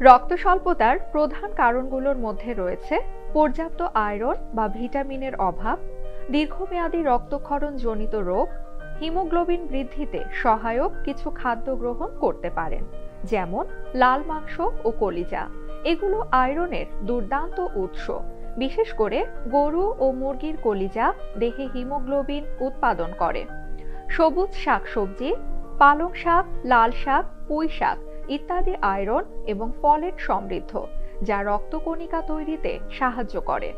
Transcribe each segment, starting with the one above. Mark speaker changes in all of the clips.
Speaker 1: রক্ত স্বল্পতার প্রধান কারণগুলোর মধ্যে রয়েছে পর্যাপ্ত আয়রন বা ভিটামিনের অভাব, দীর্ঘমেয়াদী রক্তক্ষরণ জনিত রোগ, হিমোগ্লোবিন বৃদ্ধিতে সহায়ক কিছু খাদ্য গ্রহণ করতে পারেন, যেমন লাল মাংস ও কলিজা। এগুলো আয়রনের দুর্দান্ত উৎস, বিশেষ করে গরু ও মুরগির কলিজা দেহে হিমোগ্লোবিন উৎপাদন করে। সবুজ শাকসবজি, পালং শাক, লাল শাক, পুঁই শাক ইত্যাদি আয়রন এবং ফলেট সমৃদ্ধ, যা রক্তকণিকা তৈরিতে সাহায্য করে।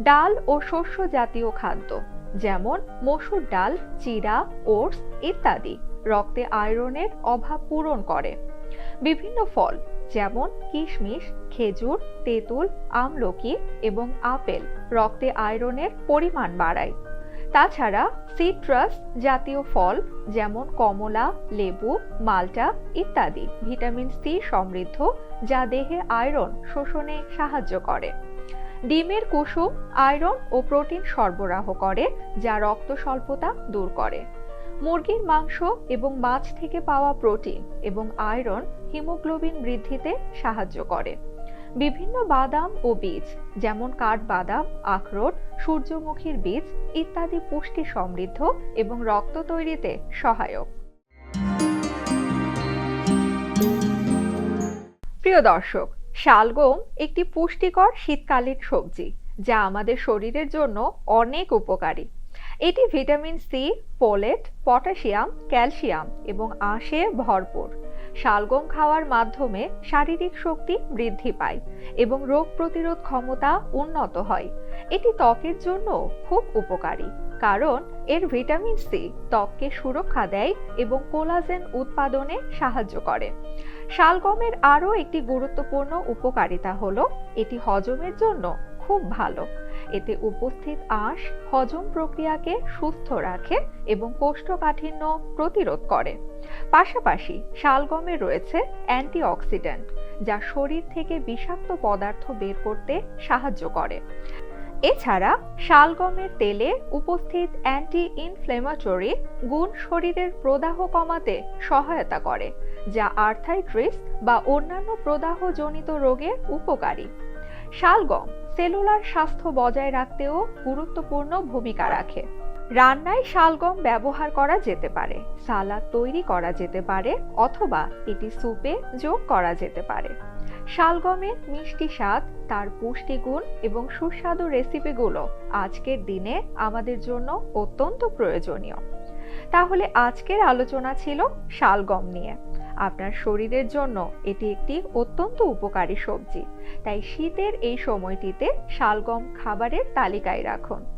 Speaker 1: ডাল ও শস্য জাতীয় খাদ্য, যেমন মসুর ডাল চিরা ওটস ইত্যাদি, রক্তে আয়রনের অভাব পূরণ করে। বিভিন্ন ফল, যেমন কিশমিশ, খেজুর, তেঁতুল, আমলকি এবং আপেল, রক্তে আয়রনের পরিমাণ বাড়ায়। তাছাড়া সিট্রাস জাতীয় ফল যেমন কমলা, লেবু, মাল্টা ইত্যাদি ভিটামিন সি সমৃদ্ধ যা দেহে আয়রন শোষণে সাহায্য করে। ডিমের কুসুম আয়রন ও প্রোটিন সরবরাহ করে, যা রক্ত স্বল্পতা দূর করে। মুরগির মাংস এবং মাছ থেকে পাওয়া প্রোটিন এবং আয়রন হিমোগ্লোবিন বৃদ্ধিতে সাহায্য করে। বিভিন্ন বাদাম ও বীজ, যেমন কাঠবাদাম, আখরোট, সূর্যমুখীর বীজ ইত্যাদি পুষ্টি সমৃদ্ধ এবং রক্ত তৈরিতে সহায়ক। প্রিয় দর্শক, শালগম একটি পুষ্টিকর শীতকালীন সবজি, যা আমাদের শরীরের জন্য অনেক উপকারী। এটি vitamin C folate potassium calcium এবং আঁশে ভরপুর। শালগম খাওয়ার মাধ্যমে শারীরিক শক্তি বৃদ্ধি পায় এবং রোগ প্রতিরোধ ক্ষমতা উন্নত হয়। এটি ত্বকের জন্য খুব উপকারী। কারণ এর ভিটামিন সি ত্বককে সুরক্ষা দেয় এবং কোলাজেন উৎপাদনে সাহায্য করে। শালগমের আরও একটি গুরুত্বপূর্ণ উপকারিতা হলো, এটি হজমের জন্য খুব ভালো। এতে উপস্থিত আঁশ হজম প্রক্রিয়াকে সুস্থ রাখে এবং কোষ্ঠকাঠিন্য প্রতিরোধ করে। পাশাপাশি শালগমে রয়েছে অ্যান্টিঅক্সিডেন্ট, যা শরীর থেকে বিষাক্ত পদার্থ বের করতে সাহায্য করে। এছাড়া শালগমের তেলে উপস্থিত অ্যান্টি ইনফ্লেমেটরি গুণ শরীরের প্রদাহ কমাতে সহায়তা করে, যা আর্থাইট্রিস বা অন্যান্য প্রদাহজনিত রোগে উপকারী। শালগম, সেলুলার স্বাস্থ্য বজায় রাখতেও গুরুত্বপূর্ণ ভূমিকা রাখে। রান্নায় শালগম ব্যবহার করা যেতে পারে, সালাদ তৈরি করা যেতে পারে, অথবা এটি স্যুপে যোগ করা যেতে পারে। শালগমের মিষ্টি স্বাদ, তার পুষ্টিগুণ এবং সুস্বাদু রেসিপিগুলো আজকের দিনে আমাদের জন্য অত্যন্ত প্রয়োজনীয়। তাহলে আজকের আলোচনা ছিল শালগম নিয়ে। আপনার শরীরের জন্য এটি একটি অত্যন্ত উপকারী সবজি। তাই শীতের এই সময়টিতে শালগম খাবারের তালিকায় রাখুন।